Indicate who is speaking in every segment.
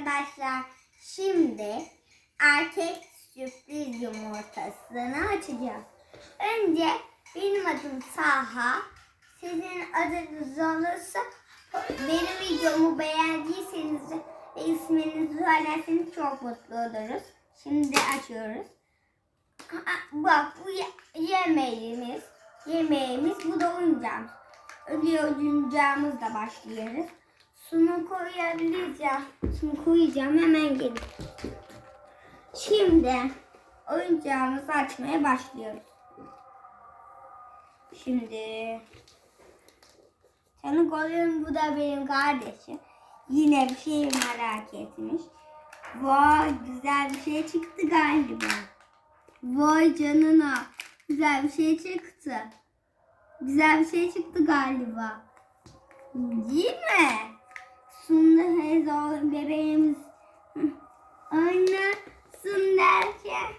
Speaker 1: arkadaşlar. Şimdi erkek sürpriz yumurtasını açacağız. Önce benim adım Saha. Sizin adınız olursa benim videomu beğendiyseniz ve isminizi söylerseniz çok mutlu oluruz. Şimdi açıyoruz. Bak bu ye- yemeğimiz. Yemeğimiz bu da oyuncağımız. Öyle oyuncağımızla başlıyoruz. Sunu koyabiliriz ya. Sunu koyacağım hemen gelin. Şimdi oyuncağımızı açmaya başlıyoruz. Şimdi tanık oluyorum bu da benim kardeşim. Yine bir şey merak etmiş. Vay güzel bir şey çıktı galiba. Vay canına. Güzel bir şey çıktı. Güzel bir şey çıktı galiba. Değil mi? Bebeğimiz. Hı. Anne sun derken.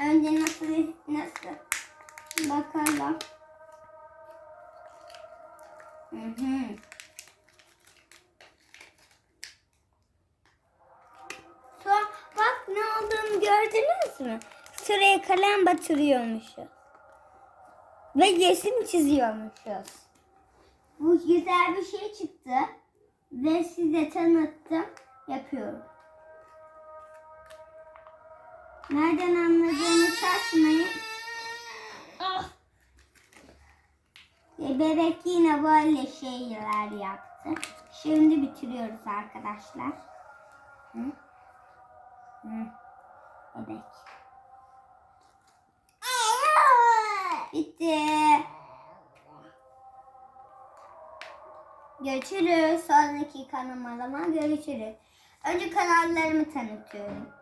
Speaker 1: Önce nasıl nasıl bakalım. Hı hı. Sonra bak ne olduğunu gördünüz mü? Sıraya kalem batırıyormuşuz. Ve resim çiziyormuşuz. Bu güzel bir şey çıktı. Ve size tanıttım. Yapıyorum. Nereden anladığını şaşmayın. Ah! Bebek yine böyle şeyler yaptı. Şimdi bitiriyoruz arkadaşlar. Hı? Hı. Bebek. Bitti. Görüşürüz. Sonraki kanalıma görüşürüz. Önce kanallarımı tanıtıyorum.